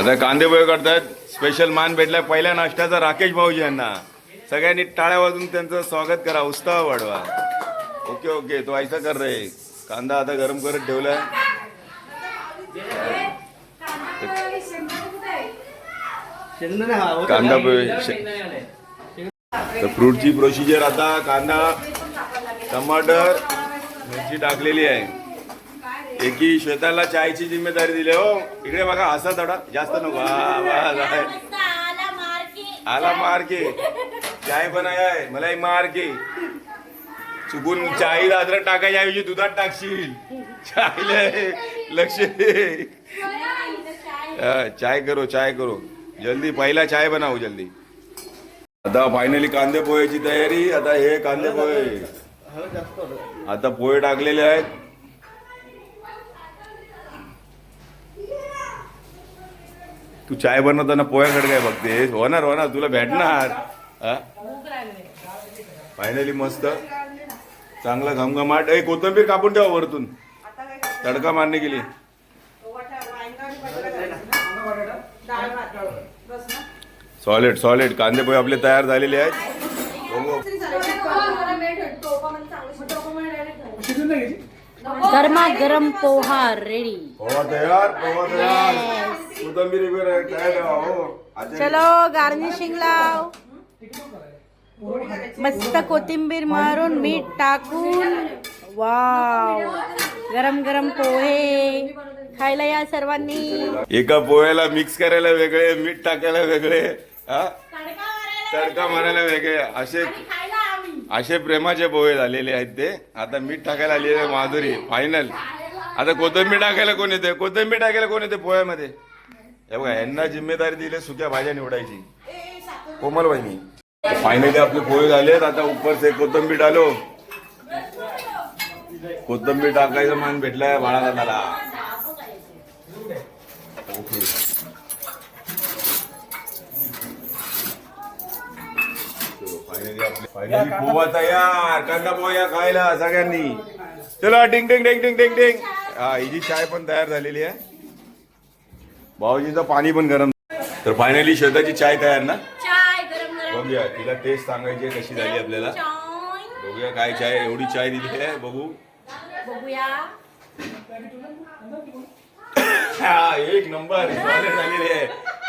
आता कांदे पोहे करतायत. स्पेशल मान भेटलाय. पहिल्या नाश्त्याचा राकेश भाऊजी यांना. सगळ्यांनी टाळ्या वाजून त्यांचं स्वागत करा. उत्साह वाढवा. Okay okay. तो ऐसा कर रे. कांदा आता गरम करत ठेवलाय. कांदा तर फ्रूटची प्रोसिजर आता कांदा टमाटर मिरची टाकलेली आहे. एकी श्वेताला चायची जिम्मेदारी दिली हो. इकडे बघा असा थोडा जास्त नको. वा, वा, जाय. आला मार के चाय बनाय. मला मार के चुकून चाय अद्रक टाकायच्या ऐवजी दुधात टाकशील. चायला लक्ष दे. चाय करो चाय करो. जल्दी पहिला चाय बनाव जल्दी. आता फायनली कांदे पोह्याची तयारी. आता हे कांदे पोहे. आता पोहे टाकलेले आहेत. तू चाय बनवताना पोह्याकडे काय बघते होणार होणार तुला भेटणार. फायनली मस्त. चांगला घमघमाट. ए कोथिंबीर कापून ठेवा वरतून. तडका मारणे गेली सॉलिड सॉलिड कांदे पोहे आपले तयार झालेले आहेत. गरमागरम पोहा रेडी पोहा तयार पोहा तयार. कोथिंबीर वगैरे काय ठेवा हो. चलो गार्निशिंग लाव. मस्त कोथिंबीर मारून मीठ टाकून. वाव गरम गरम पोहे. खायला या सर्वांनी. एका पोह्याला मिक्स करायला वेगळे मीठ टाकायला वेगळे हा? तडका मारायला वेगळे. असे असे प्रेमाचे पोहे झालेले आहेत ते. आता मीठ टाकायला आलेले माधुरी फायनल आता कोथंबीर टाकायला कोण येते कोथंबीर टाकायला कोण येते पोह्यामध्ये? हे बघा यांना जिम्मेदारी दिली सुक्या भाज्या निवडायची. कोमल बहिणी फायनली आपले पोहे झालेत. आता उपर से कोथिंबीर टालो कोथिंबीर टाकायचं मान भेटलाय बाळाला ओके. फायनली पोहा तयार कांदा पोहा खायला सगळ्यांनी. चला टिंग टिंग टिंग टिंग टिंग टिंग. हा हिची चाय पण तयार झालेली आहे. भाऊजीचं पाणी पण गरम तर फायनली शेताची चाय तयार ना? चाय गरम बघूया तिला टेस्ट सांगायची आहे कशी झाली आपल्याला. बघूया काय चाय एवढी चाय दिली आहे बघू. बघूया. हा एक नंबर सॉलिड झालेली आहे.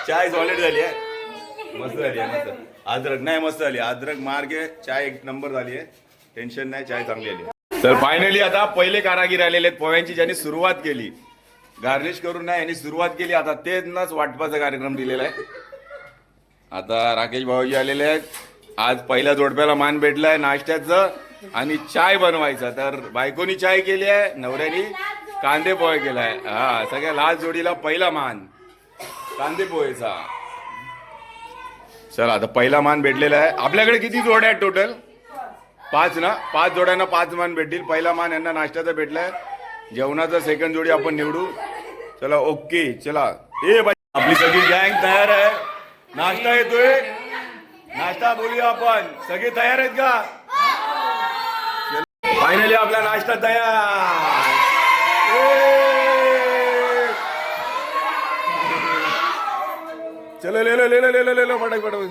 चाय सॉलिड झाली आहे. मस्त झाली आहे मस्त. अद्रक. नाही मस्त झाली. अद्रक मार्गे चाय एक नंबर झाली आहे. टेन्शन नाही चाय चांगली आली तर फायनली आता पहिले कारागीर आलेले आहेत. पोह्यांची ज्यांनी सुरुवात केली. गार्निश करून नाही यांनी सुरुवात केली. आता तेच वाटपाचा कार्यक्रम दिलेला आहे. आता राकेश भाऊजी आलेले आहेत. आज पहिल्या जोडप्याला मान भेटलाय नाश्त्याचं आणि चाय बनवायचा. तर बायकोनी चाय केली आहे नवऱ्यानी कांदे पोहे केलाय. हा सगळ्या लाल जोडीला पहिला मान. कांदे पोहेचा. चला आता पहिला मान भेटलेला आहे. आपल्याकडे किती जोड्या आहेत टोटल पाच ना? पाच जोड्यांना पाच मान भेटतील. पहिला मान यांना नाश्त्याचा भेटलाय. जेवणाचा सेकंड जोडी आपण निवडू. चला ओके चला. ए बाई आपली सगळी गँग तयार आहे. नाश्ता येतोय. नाश्ता बोलूया आपण. सगळे तयार आहेत का? फायनली आपला नाश्ता तयार ए! चलो ले लो ले लो ले लो ले लो फटाक फटाक.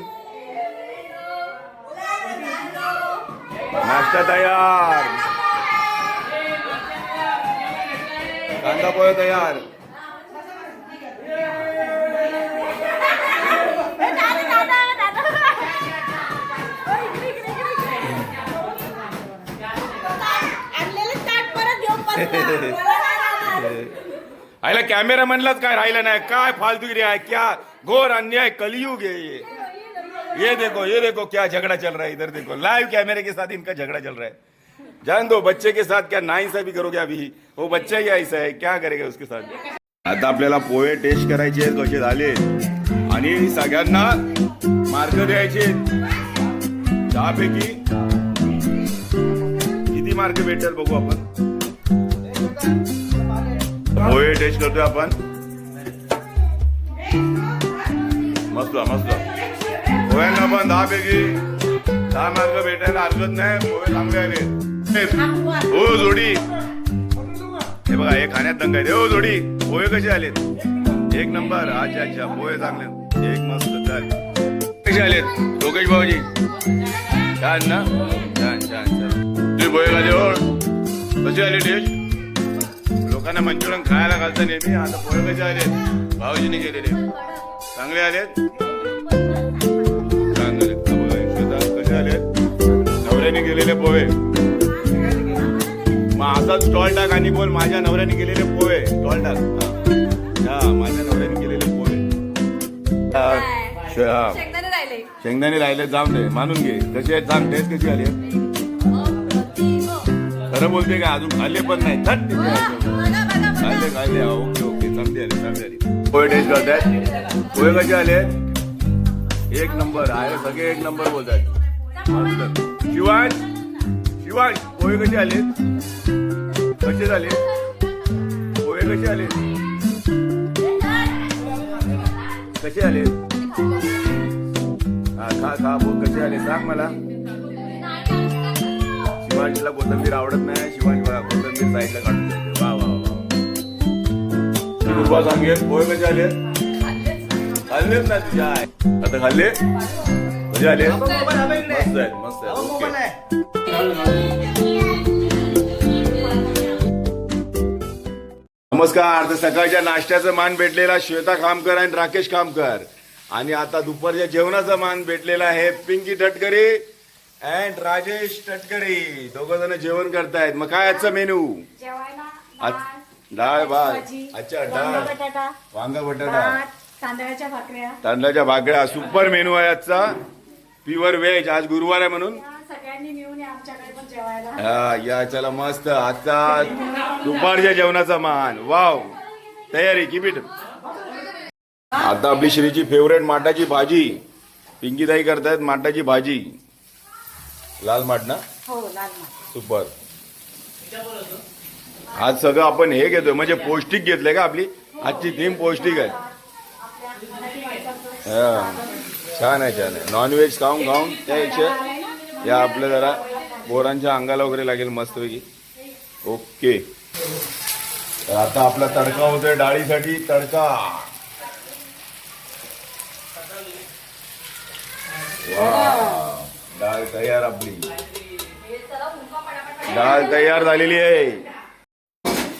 नाश्ता तयार. कांदा पोहे तयार. आयला कॅमेरा म्हणलाच काय राहिलं नाही. काय फालतूगिरी आहे? क्या घोर अन्याय कलयुग आहे ये ये देखो ये देखो क्या झगड़ा चल रहा है इधर देखो. लाइव कैमरे के साथ इनका झगड़ा चल रहा है. जान दो बच्चे के साथ क्या नाइंसाफी करोगे अभी? वो बच्चा ही ऐसा है क्या करेगा उसके साथ? आता आपल्याला पोहे टेस्ट करायचे कसे झाले? आणि सगळ्यांना मार्क द्यायचे दहापैकी किती मार्क भेटेल बघू आपण? पोहे टेस्ट करतोय आपण. मस्त मस्त. पोह्यांना पण दहा पैकी. दहा मार्ग भेटायला हरकत नाही पोहे चांगले आले. हो जोडी. हे बघा हे खाण्यात दंग आहे. हो जोडी. पोहे कसे आलेत? एक नंबर. अच्छा अच्छा. पोहे चांगले एक मस्त. झाले कसे आलेत? लोकेश भाऊजी. छान ना? छान छान छान. तुम्ही पोहे खाले हो. कसे आले टेस्ट लोकांना मंचुरियन खायला घालता नेहमी. आता पोहे कसे आलेत भाऊजीने केलेले. चांगले आलेत? चांगले. कसे आलेत? नवऱ्याने केलेले पोहे. मग असाच स्टॉल टाक आणि बोल माझ्या नवऱ्याने केलेले पोहे. स्टॉल टाक. हा. माझ्या नवऱ्याने केलेले पोहे. शेंगदाणे राहिले. जाऊन दे. मानून घे. कशी आहेत सांग टेस्ट कशी आली? खरं बोलते का? अजून खाल्ले पण नाही. थट तिथे आहे. खाल्ले खाल्ले. Okay okay. चांगली आली चांगली आली. पोहे टेस्ट करतायत पोहे कसे आले? एक नंबर. आहे सगळे एक नंबर बोलतात मस्त. शिवांश? शिवांश पोहे कसे आले? कसे झाले? पोहे कसे आले? कसे आले? हा खा खा बोल कसे आले? सांग मला. शिवांशला कोथंबीर आवडत नाही शिवांश बघा कोथंबीर साईडला काढून देते. वा वा वा. कृपा सांगेल पोहे कसे आले? खाल्लेच ना तुझ्या. आता खाल्ले? कसे आले? मस्त आहेत मस्त आहेत. नमस्कार तर सकाळच्या नाश्त्याचं मान भेटलेला श्वेता खामकर आणि राकेश खामकर. आणि आता दुपारच्या जेवणाचा मान भेटलेला आहे पिंकी टटकरे अँड राजेश टटकरे दोघ जण जेवण करतायत. मग काय आजचा मेनू? आज- डाळ भात अच्छा डाळ. बटाटा. वांगा बटाटा. तांदळाच्या भाकऱ्या. तांदळाच्या भाकऱ्या. सुपर मेनू आहे आजचा. प्युअर व्हेज आज गुरुवार आहे म्हणून. सगळ्यांनी मिळून या आमच्याकडे पण जेवायला. हा या चला मस्त. आजचा दुपारच्या जेवणाचा मान. वाव तयारी किपिट आता आपली श्रीची फेवरेट माटाची भाजी. पिंकीताई करतायत माटाची भाजी. लाल माठ ना? हो लाल माठ. सुपर. आज सगळं आपण हे घेतोय म्हणजे पौष्टिक घेतलंय का आपली? आजची थीम पौष्टिक आहे. हा. छान आहे छान आहे. नॉनव्हेज खाऊन खाऊन त्यापेक्षा या आपल्या जरा पोरांच्या अंगाला वगैरे लागेल मस्तपैकी. ओके. तर आता आपला तडका होतोय डाळीसाठी तडका. वा. डाळ तयार आपली. डाळ तयार झालेली आहे.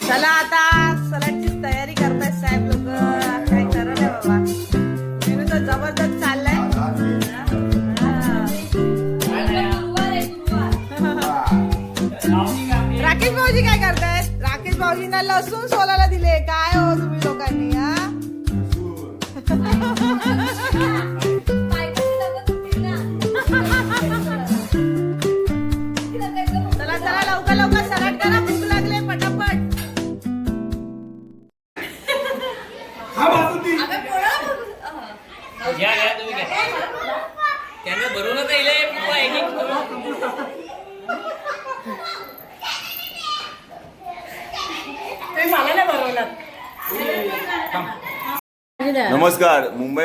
चला आता सलाडची तयारी करताय साहेब लोक. काय खरं नाही बाबा. मेनू तर जबरदस्त चाललाय. राकेश भाऊजी काय करतायत? राकेश भाऊजींना लसूण सोलायला दिले. काय हो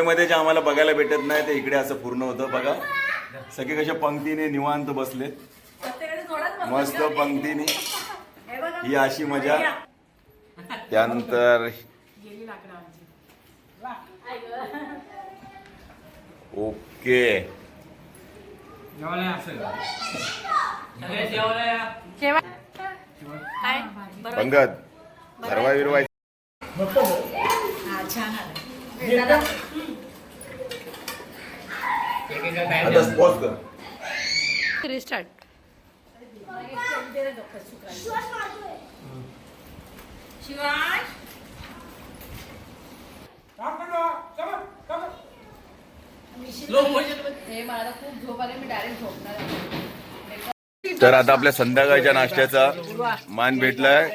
मुंबईमध्ये जे आम्हाला बघायला भेटत नाही ते इकडे असं पूर्ण होतं. बघा. सगळे कशा पंक्तीने निवांत बसले मस्त पंक्तीने. ही अशी मजा. त्यानंतर ओके. पंगत भरवा विरवा एक एक टाइम आता pause कर. रिस्टार्ट शिवाय तर आता आपल्या संध्याकाळच्या नाश्त्याचा मान भेटलाय.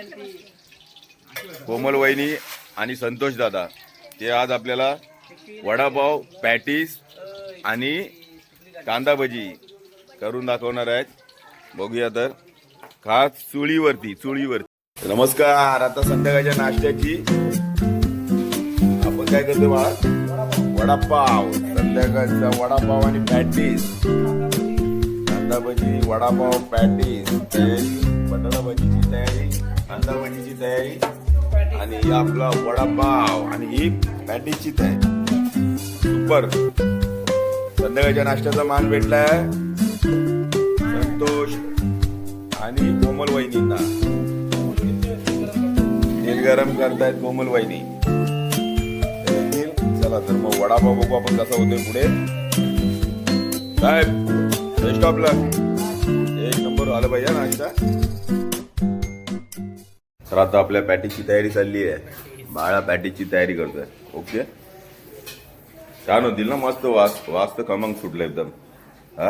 कोमल वहिनी आणि संतोष दादा. ते आज आपल्याला वडापाव पॅटीस आणि कांदा भजी करून दाखवणार आहेत. बघूया तर. खास चुळीवरती चुळीवरती. नमस्कार. आता संध्याकाळच्या नाश्त्याची. आपण काय करतो बाळा? वडापाव. संध्याकाळचा वडापाव आणि पॅटीस. कांदा भजी वडापाव पॅटीस. तयारी. बटाटा भजीची तयारी कांदा भजीची तयारी. आणि आपला वडापाव आणि ही पॅटीसची आहे सुपर. संध्याकाळच्या नाश्त्याचा मान भेटलाय. संतोष आणि कोमल वहिनींना. तेल गरम करतायत कोमल वहिनी. चला तर मग वडापाव बघू आपण कसा होतोय पुढे. साहेब स्टॉपला एक नंबर आलं पाहिजे नाश्ता. तर आता आपल्या पॅटीची तयारी चालली आहे. बाळा पॅटीची तयारी करतोय. ओके? छान होतील ना मस्त वास वास तर खमंग सुटलं एकदम. हा?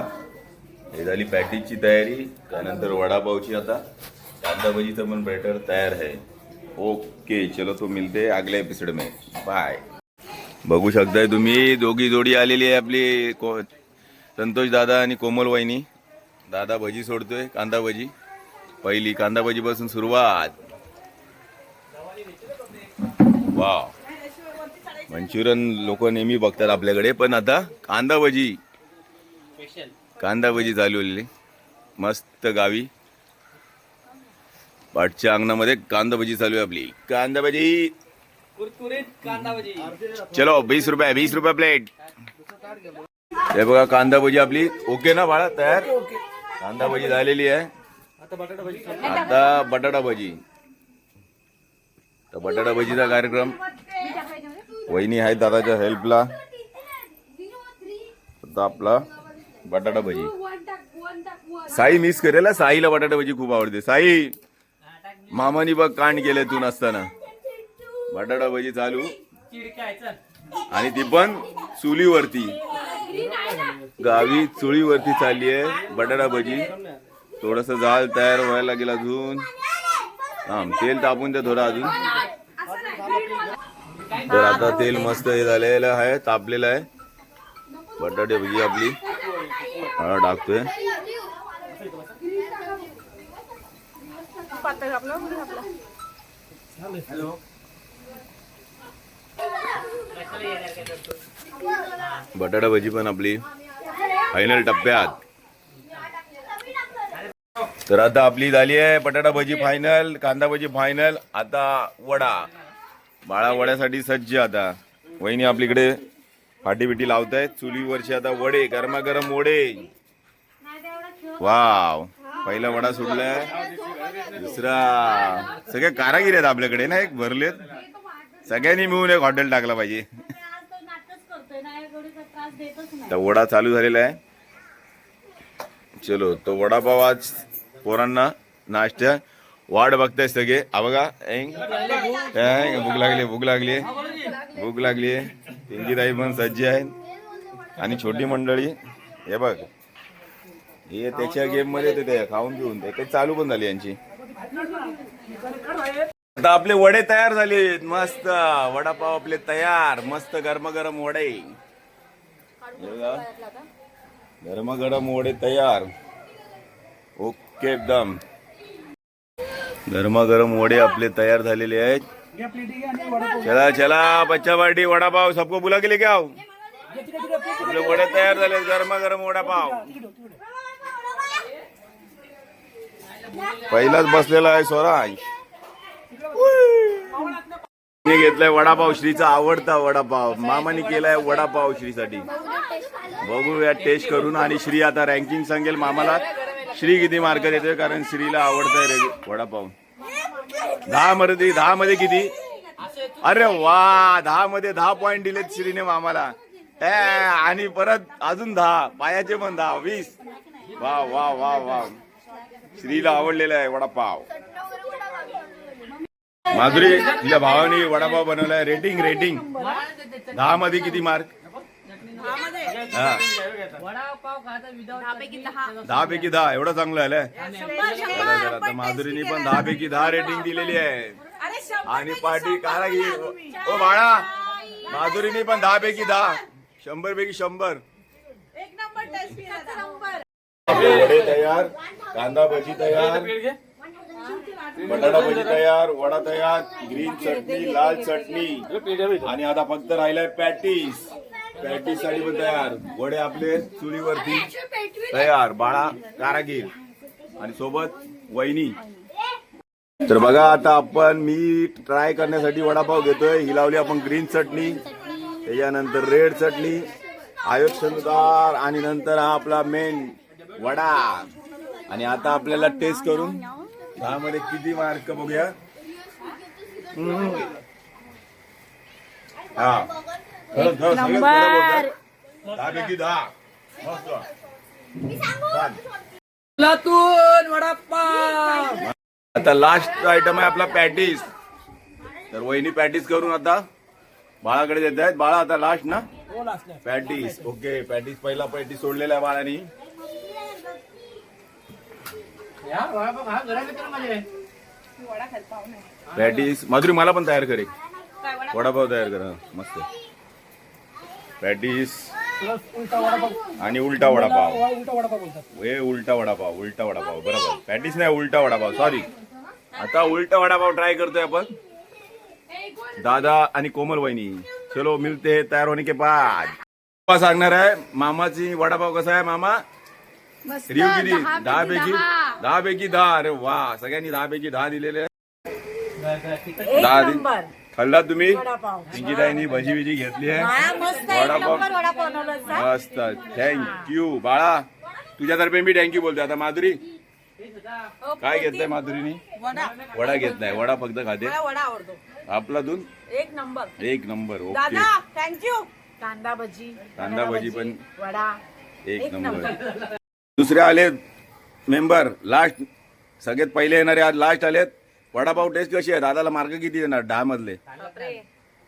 हे झाली पॅटीजची तयारी त्यानंतर वडापावची आता. कांदा भजीचं पण बेटर तयार आहे. ओके चलो तो मिलते आगल्या एपिसोड में. बाय बघू शकताय तुम्ही दोघी जोडी आलेली आहे आपली को संतोष दादा आणि कोमल वहिनी. दादा भजी सोडतोय कांदा भजी पहिली कांदा भजीपासून सुरुवात. वाव मंचुरियन लोक नेहमी बघतात आपल्याकडे पण आता कांदा भजी कांदा भजी चालू आलेली मस्त गावी. पाठच्या अंगणामध्ये कांदा भजी चालू आहे आपली. कांदा भजी कुरकुरीत कांदा भजी चलो वीस रुपये वीस रुपये प्लेट हे बघा कांदा भजी आपली. ओके ना बाळा तयार? कांदा भजी झालेली आहे. आता बटाटा भजी तर बटाटा भजीचा कार्यक्रम. वहिनी आहे दादाच्या हेल्पला आता आपला बटाटा भजी. साई मिस करेल साईला बटाटा भजी खूप आवडते. साई मामानी बघ कांड केलं तू नसताना. बटाटा भजी चालू. आणि ती पण चुलीवरती. गावी चुळीवरती चालली आहे बटाटा भजी. थोडस जाळ तयार व्हायला लागेल अजून. हा तेल तापून द्या थोडं अजून. तर आता तेल मस्त हे झालेलं आहे तापलेलं आहे. बटाटे भजी आपली. हळद टाकतोय. बटाटा भजी पण आपली. फायनल टप्प्यात. तर आता आपली झाली आहे बटाटा भजी फायनल कांदा भजी फायनल आता वडा. बाळा वड्यासाठी सज्ज आता. वहिनी आपलीकडे फाटी बिटी लावतायत. चुलीवरचे आता वडे गरमागरम वडे. वाव. पहिला वडा सुटलाय दुसरा. सगळे कारागिरी आहेत आपल्याकडे ना एक भरलेत. सगळ्यांनी मिळून एक हॉटेल टाकला पाहिजे. तर वडा चालू झालेला आहे. चलो तो वडापाव आज पोरांना नाश्ता वाट बघताय सगळे हा बघा भूक लागली भूक लागली भूक लागली त्यांची ताई पण सज्जी आहेत आणि छोटी मंडळी हे बघ हे त्याच्या गेममध्ये ते- खाऊन पिऊन ते काही चालू पण झाली यांची आता आपले वडे तयार झाले मस्त वडापाव आपले तयार मस्त गरम वडे गरमागरम वडे तयार ओके एकदम गरमागरम वडे आपले तयार झालेले आहेत. चला चला बच्चा पार्टी वडापाव सबको बुला गेले क्या आओ. आपले वडे तयार झाले गरमागरम वडापाव. पहिलाच बसलेला आहे स्वराज. मी घेतलाय वडापाव श्रीचा आवडता वडापाव. मामाने केलाय वडापाव श्रीसाठी. बघूया टेस्ट करून आणि श्री आता रँकिंग सांगेल मामाला. श्री किती मार्क देतोय कारण श्रीला आवडतंय रे. वडापाव. दहा मध्ये दहा मध्ये किती? अरे वा दहा मध्ये दहा पॉइंट दिलेत श्रीने मामाला. आणि परत अजून दहा पायाचे पण दहा वीस. वा वा वा वा. श्रीला आवडलेला आहे वडापाव. माधुरी तुझ्या भावाने वडापाव बनवलाय. रेटिंग रेटिंग दहा मध्ये किती मार्क हा वडापाव खाता विदाउट पैकी दहा. पैकी दहा एवढं चांगलं आलंय आता माधुरीने पण दहा पैकी दहा रेटिंग दिलेली आहे. आणि पार्टी कारागीर ओ बाळा माधुरीने पण दहा पैकी दहा. शंभर पैकी शंभर. एक नंबर टेस्ट नंबर. आपले वडे तयार कांदा भजी तयार बटाटा भजी तयार वडा तयार ग्रीन चटणी लाल चटणी. आणि आता फक्त राहिलाय पॅटीस. पॅटीससाठी पण तयार. वडे आपले चुलीवरती. तयार. बाळा कारागीर आणि सोबत वहिनी. तर बघा आता आपण मी ट्राय करण्यासाठी वडापाव घेतोय. ही लावली आपण ग्रीन चटणी. त्याच्यानंतर रेड चटणी. आयोग शनुदार आणि नंतर हा आपला मेन वडा. आणि आता आपल्याला टेस्ट करून दहामध्ये किती मार्क बघूया. हा. दहापैकी दहा. मस्त. वडापाव आता लास्ट आयटम आहे आपला पॅटीस तर वहिनी पॅटीस करून आता बाळाकडे देत आहेत. बाळा आता लास्ट ना? पॅटीस ओके पॅटीस पहिला पॅटीस सोडलेला आहे बाळानी. पॅटीस माधुरी मला पण तयार करे वडापाव? तयार कर. मस्त. पॅटीस आणि उलटा वडापाव. हे उलटा वडापाव उलटा वडापाव बरोबर. पॅटीस नाही उलटा वडापाव सॉरी आता उलटा वडापाव ट्राय करतोय आपण. दादा आणि कोमल वहिनी. चलो मिलते हैं तयार होने के बाद. सांगणार आहे मामाची वडापाव कसा आहे मामा? रिव्ह्यू किती दहा पैकी दहा पैकी दहा. अरे वा सगळ्यांनी दहा पैकी दहा दिलेले. दहा दि- नंबर. खाल्ला तुम्ही? पिंकीताईनी भजी बिजी घेतली आहे. वडापाव. मस्त. थँक्यू बाळा तुझ्यातर्फे मी थँक्यू बोलते आता माधुरी काय घेतलंय माधुरीनी? वडा. वडा घेत नाही वडा फक्त खाते. आपला दूध एक नंबर एक नंबर ओके. थँक्यू कांदा भजी कांदा भजी पण वडा. एक नंबर दुसरे आले मेंबर लास्ट सगळ्यात पहिले येणारे आज लास्ट आलेत. वडापाव टेस्ट कशी आहे? दादाला मार्क किती देणार? दहा मधले. बापरे.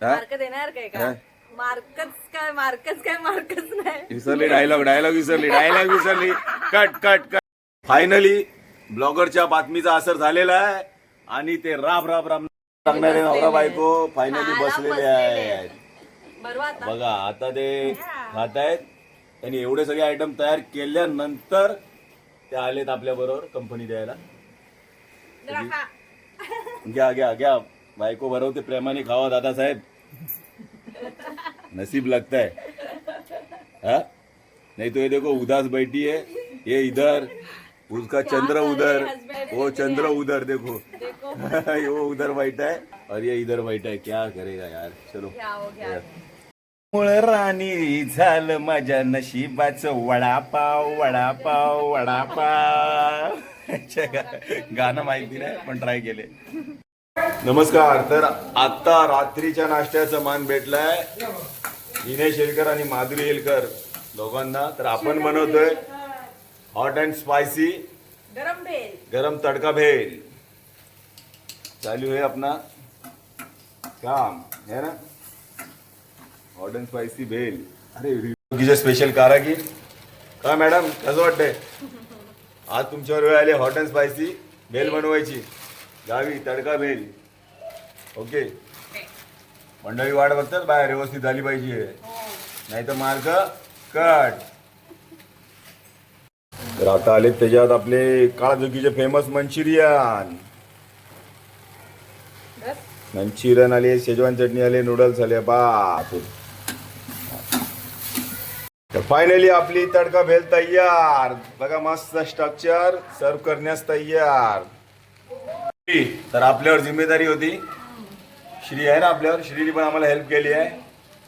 हा? मार्क देणार काय हा? का मार्कच काय मार्कच काय मार्कच नाही. विसरली डायलॉग डायलॉग विसरली डायलॉग विसरली. कट कट कट फायनली ब्लॉगरच्या बातमीचा असर झालेला आहे आणि ते राब राब राब लागणारे नवरा बायको फायनली बसलेले आहेत. बरोबर आता बघा आता ते खात आहेत त्यांनी एवढे सगळे आयटम तयार केल्यानंतर ते आलेत आपल्या बरोबर कंपनी द्यायला. घ्या घ्या घ्या. बायको भरवते प्रेमाने खावा दादासाहेब. नसीब लगता है? हाँ? नहीं तो ये देखो उदास बैठी है ये इधर उसका चंद्र उधर. वो चंद्र उधर देखो. वो उधर बैठा है और ये इधर बैठा है. क्या करेगा यार? चलो. हो. मुळे राणी झालं माझ्या नशिबाचं वडापाव वडापाव वडापाव. गाणं माहिती नाही पण ट्राय केले. नमस्कार तर आता रात्रीच्या नाश्त्याचं मान भेटलाय. दिनेश येलकर आणि माधुरी येलकर दोघांना. तर आपण बनवतोय हॉट अँड स्पायसी गरम भेल. गरम तड़का भेल. चालू है अपना काम है ना? Hot and spicy bhel. अरे स्पेशल कारागीर का? मॅडम कसं वाटतंय? आज तुमच्यावर वेळ आली हॉट अँड स्पायसी भेल बनवायची. गावी तडका भेल. ओके. मंडळी वाट बघतात बाहेर व्यवस्थित झाली पाहिजे. नाही तर मार्ग कट. तर आता आले त्याच्यात आपले काळजुकीचे फेमस मंचुरियन. मंचुरियन आले शेजवान चटणी आले नूडल्स आले बाप तर फायनली आपली तडका भेल तयार. बघा मस्त स्ट्रक्चर सर्व करण्यास तयार. तर आपल्यावर जिम्मेदारी होती. श्री आहे ना आपल्यावर? श्रीने पण आम्हाला हेल्प केली आहे.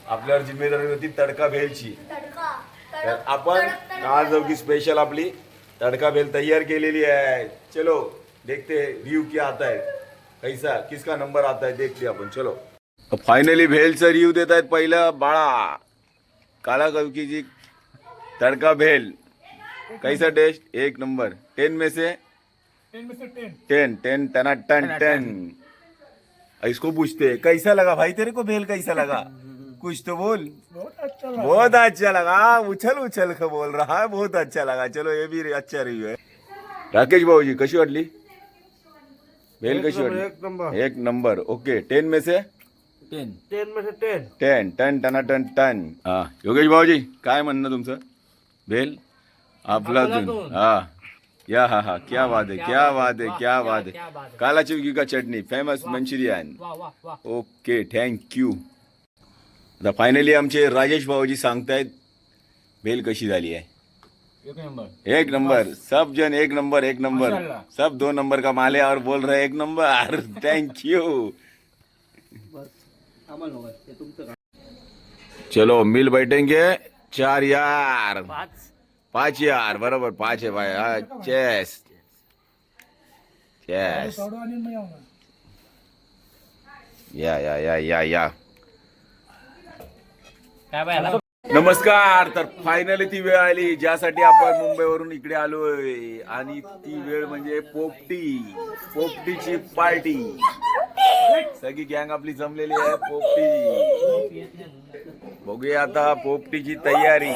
आपल्यावर जिम्मेदारी होती तडका भेलची. तर आपण काल चौकी स्पेशल आपली तड़का भेल तैयार केलेली आहे. चलो देखते रिव्यू क्या आता है कैसा? किसका नंबर आता है देखते आपण. चलो. फायनली भेलचं रिव्यू देत आहेत पहिलं बाळा. काला कवकीची तड़का भेल। कैसा टेस्ट एक नंबर। टेन में से? Ten ten ten ten ten इसको पूछते हैं, कैसा लगा भाई तेरे को भेल कैसा लगा? कुछ तो बोल। बहुत अच्छा लगा। उछल उछल के बोल रहा है बहुत अच्छा लगा। चलो ये भी अच्छा रिव्यू है। राकेश भाऊजी कशी वाटली? भेल कशी वाटली? एक नंबर। ओके टेन में से? टेन टेन में से टेन टेन टन टना टन टन हा योगेश भाऊजी काय म्हणणं तुमचं? भेल आपला हा. या हा हा. क्या बात है क्या बात है क्या बात है काला चुकी का chutney famous manchurian. Okay thank you आता फायनली आमचे राजेश भाऊजी सांगतायत भेल कशी झाली आहे? एक नंबर. एक नंबर. सब जन एक नंबर एक नंबर। सब दो नंबर का माल और बोल रहे हैं एक नंबर. थैंक यू चलो मिल बैठेंगे. चार यार. पाच. पाच यार बरोबर पाच आहे भाई हा चेस. चेस. या या या या या. काय बाय आला? नमस्कार तर फायनली ती वेळ आली ज्यासाठी आपण मुंबईवरून इकडे आलोय. आणि ती वेळ म्हणजे पोपटी पोपटीची पार्टी. सगळी गँग आपली जमलेली आहे पोपटी. बघूया आता पोपटीची तयारी.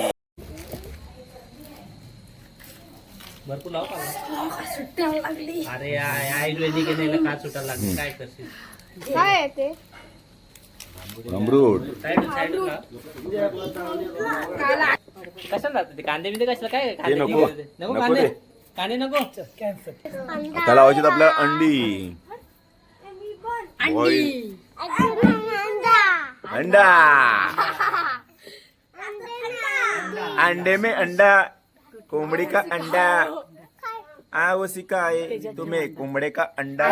भरपूर लाव का अरे आयुर्वेदिक आहे ना, का सुटायला लागली काय करशील? काय आहे ते? अमरूट कशाला लागतं ते? कांदे बिंदे काय कांदे नको. बिंदे? नको नको कांदे? नको? त्याला लावायची आपल्या अंडी. अंडा. अंडे में अंडा. कोंबडी का अंडा. आ वो सिकाए तुम्हें कोंबडे का अंडा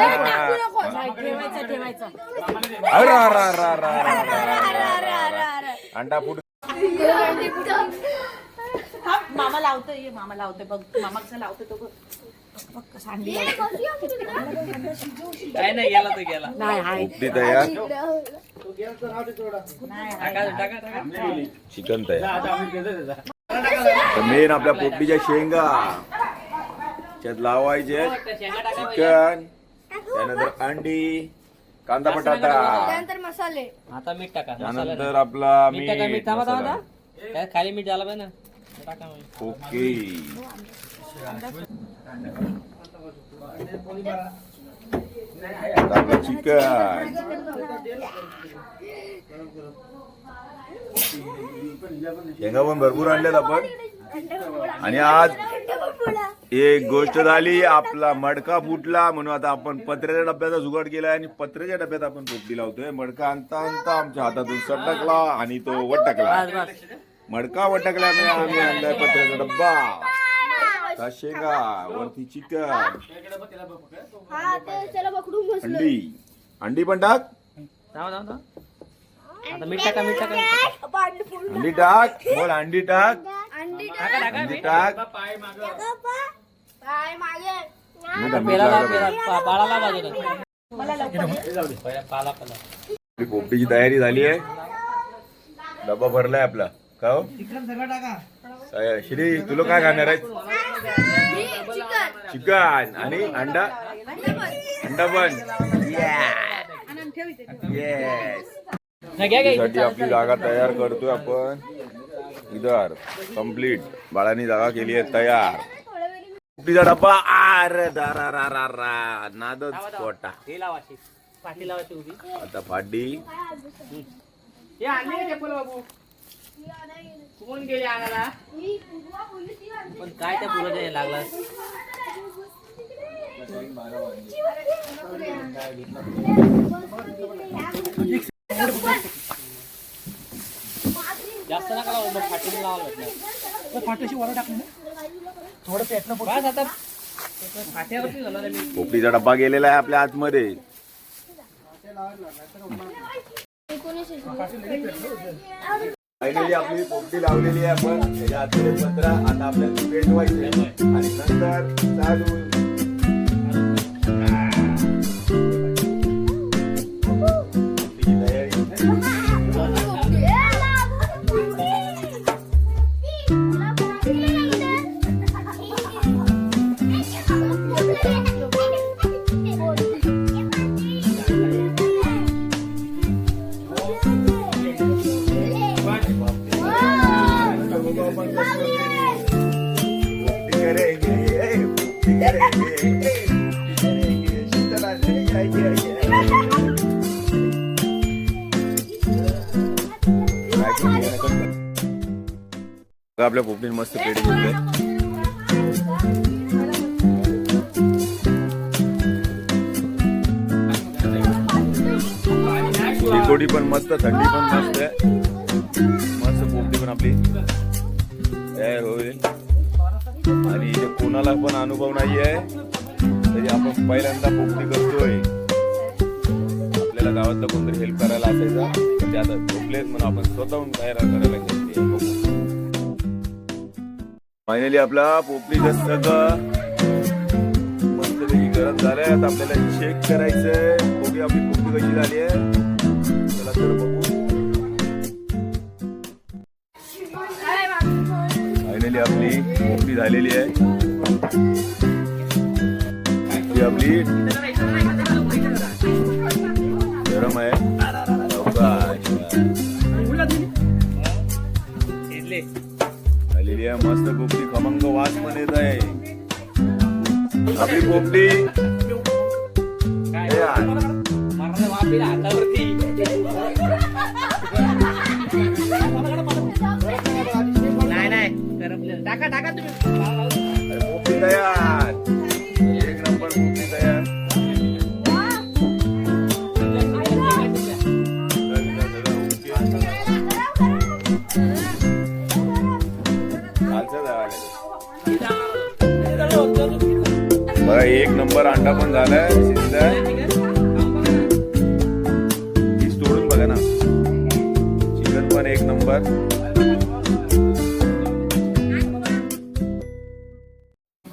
ठेवायचं ठेवायचं अरे अरे अरे अरे अरे. अंडा फुट हा मामा लावतोय ये मामा लावतोय बघ मामा कसं लावतोय तो बघ. काय नाही गेला तो गेला नाही हाय पोपटी तयार टाका टाका टाका चिकन तयार तर मेन आपल्या पोपटीच्या शेंगा त्यात लावायचे पाहिजे. चिकन त्यानंतर अंडी कांदा बटाटा त्यानंतर मसाले आता मीठ टाका मसाला त्यानंतर. आपला मीठ टाका मीठ मीठ थांबा थांबा मसाला. थांबा. काय खाली मीठ झाला पाहिजे ना टाका मग. ओके आता आपलं चिकन शेंगा पण भरपूर आणल्यात आपण आणि आज एक गोष्ट झाली आपला मडका फुटला म्हणून आता आपण पत्र्याच्या डब्याचा जुगाड केलाय आणि पत्र्याच्या डब्यात आपण पोपटी लावतोय. मडका आणता आणता आमच्या हातातून सटकला आणि तो वटकला. मडका वटकल्यामुळे आम्ही आणलाय पत्र्याचा डब्बा. शेंगा वरती चिकन. हा अंडी. अंडी पण टाक. आता मीठ टाका मीठ टाका अंडी टाक बोल अंडी टाक. अंडी टाका. टाका अंडी मीठ. टाक. पाय मागे. मीठ अंडी पेला लाव टाक. पा- पाळाला बाजूला पहिला पाला पाला आपली पोपटीची तयारी झाली आहे. डब्बा भरलाय आपला. का हो? काय- श्री तुला काय खाणार आहे चिकन. आणि अंडा? अंडा पण. येस नाही, घ्या घ्या इथे साठी आपली जागा तयार करतोय आपण. इधर कंप्लीट बाळांनी जागा केली आहे तयार. पोपटीचा डब्बा? आर दारा रा रा रा. नादच उभी. आता हे बाबू कोण गेले आणायला? पण काय त्या पुराच्या लागला? जास्त नका लावू मग फाटीने फाट्याशी वर टाकले थोडं पेटणं बस आता. फाट्यावरती झालं रे मी. पोपटीचा डब्बा गेलेला आहे आपल्या आतमध्ये. फायनली आपली पोपटी लावलेली आहे आपण. त्याच्या आतमध्ये पत्रा आता आपल्याला पेटवायचे आणि नंतर चालू. आपल्या पोपटीन मस्त पेट घेतलंय कोडी पण मस्त थंडी पण मस्त आहे. मस्त पोपटी पण आपली. तयार होईल आणि इथे कोणाला पण अनुभव नाही आहे तरी आपण पहिल्यांदा पोपटी करतोय. आपल्याला गावातलं कोणतरी हेल्प करायला असायचा पण झोपलेत म्हणून आपण स्वतःहून तयार करायला घेतली फायनली आपला पोपटी मस्त मस्तपैकी गरम झालंय. आता आपल्याला चेक करायचंय. पोपली आपली पोपली कशी झाली आहे. चला तर बघू. फायनली आपली पोपली झालेली आहे. आपली.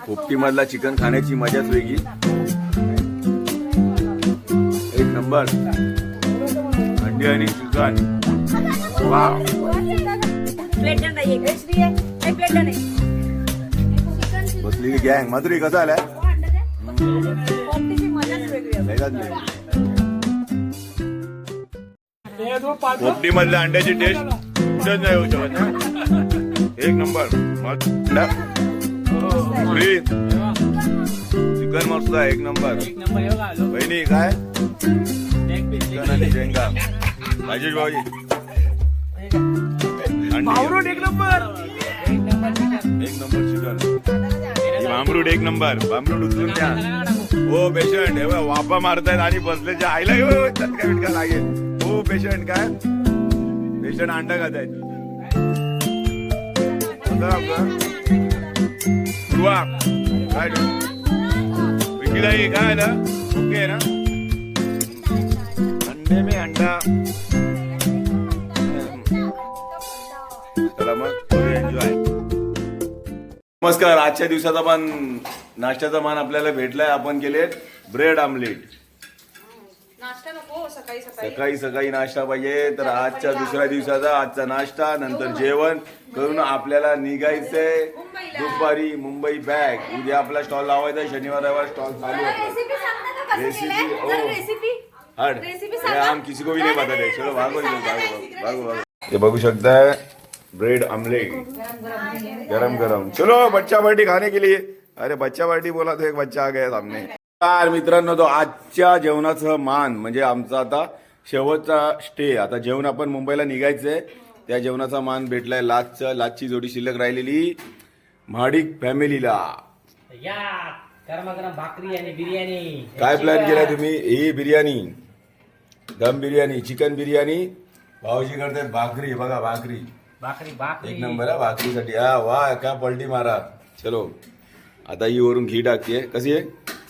पोपटी मधला चिकन खाण्याची मजाच वेगळी. एक नंबर. अंडी आणि चिकन. वाव. बसली गँग. माधुरी कसा आलाय? पोपटी मधल्या अंड्याची टेस्ट कुठेच नाही होऊ शकत ना एक नंबर. मग अंडा. पुरी. चिकन मस्त आहे एक नंबर बहिणी काय? एक पीस चिकन आणि शेंगा. राजेश भाऊजी. एक नंबर. एक नंबर चिकन. ही भांबरूड एक नंबर. भांबरूड उचलून द्या. हो पेशंट हे वापा मारतायत आणि बसल्याच्या आईला घेऊ चटका बिटका लागेल. हो पेशंट काय? पेशंट अंडा खात आहेत Guapo. काय विकीलाही काय आलं ओके आहे ना अंडे में अंडा चला मग एन्जॉय नमस्कार आजच्या दिवसाचा पण नाश्त्याचा मान आपल्याला भेटलाय. आपण केले ब्रेड आमलेट सकाळी सकाळी. नाश्ता पाहिजे तर आजच्या दुसऱ्या दिवसाचा आजचा नाश्ता नंतर जेवण करून आपल्याला निघायचंय दुपारी मुंबई बॅग. उद्या आपला स्टॉल लावायचा शनिवार रविवार स्टॉल चालू होता. रेसिपी हट ये हम किसी को भी नहीं बता रहे चलो भागो भागो भागो भागो ये बघू शकता है ब्रेड आमलेट. गरम गरम. चलो बच्चा पार्टी खाने के लिए. अरे बच्चा पार्टी बोला तो एक बच्चा आ गया सामने. यार मित्रांनो तो आजच्या जेवणाचं मान म्हणजे आमचा आता शेवटचा स्टे आता जेवण आपण मुंबईला निघायचंय. त्या जेवणाचा मान भेटलाय लाचचा लाचची जोडी शिल्लक राहिलेली महाडिक फॅमिलीला. या गरमागरम भाकरी आणि बिर्याणी. काय प्लॅन केलाय तुम्ही? ही बिर्याणी दम बिर्याणी चिकन बिर्याणी. भाऊजी करतात भाकरी बघा भाकरी. भाकरी भाकरी. एक नंबर आहे भाकरीसाठी. हा वा काय पलटी मारा. चलो आता ही वरून घी टाकते. कशी आहे?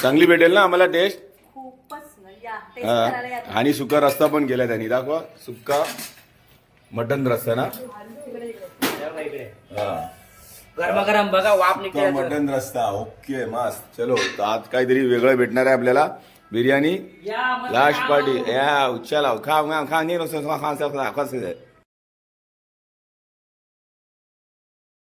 चांगली भेटेल ना आम्हाला टेस्ट खूपच या हा या. आणि सुका रस्ता पण केला त्यांनी दाखवा सुका मटन रस्ता ना तेव्हा इकडे हा गरमागरम बघा वाप मटन रस्ता ओके मस्त चलो तर आज काहीतरी वेगळं भेटणार आहे आपल्याला बिर्याणी या मस्त लास्ट खा. पार्टी या चला खा खा खा नाही खा खा खा खा